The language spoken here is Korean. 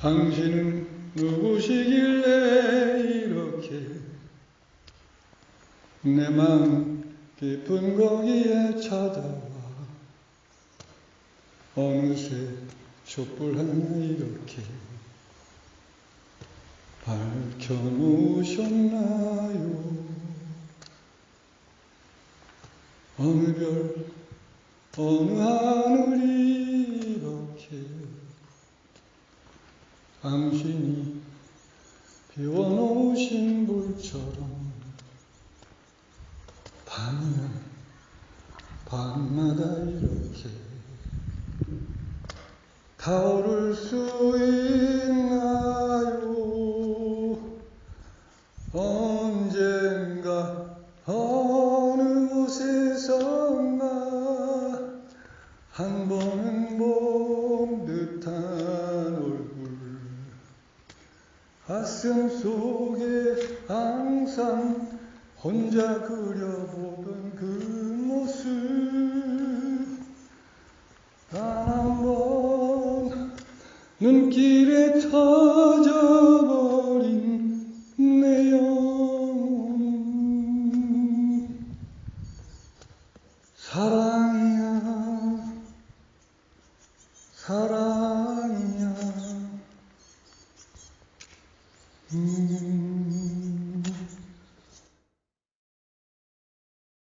당신은 누구시길래 이렇게 내 마음 깊은 거기에 찾아와 어느새 촛불 하나 이렇게 밝혀놓으셨나요? 어느 별 어느 하늘이 이렇게 당신이 비워놓으신 불처럼 밤이면 밤마다 이렇게 타오를 수 있나요? 언젠가 가슴 속에 항상 혼자 그려보던 그 모습. 단 한 번 눈길에 터져버린 내 영혼. 사랑이야 사랑이야 Mm-hmm.